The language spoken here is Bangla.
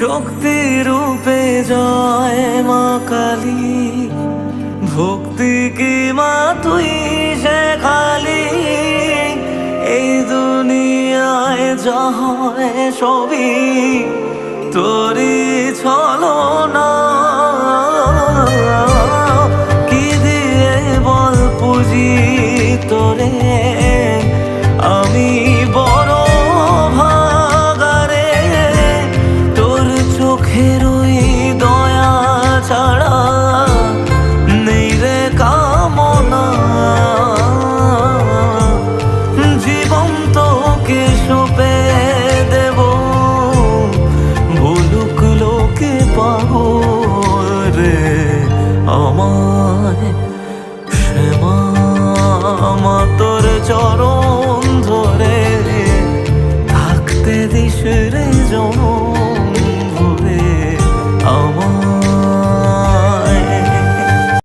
শক্তি রূপে জয় মা কালী। ভক্তি কি মা তুই সে খালি? এই দুনিয়ায় যা হয় সবই তোরই ছলো রে আমায় শ্যামা আমার তোর চরণ ধরে থাকতে দিস রে জন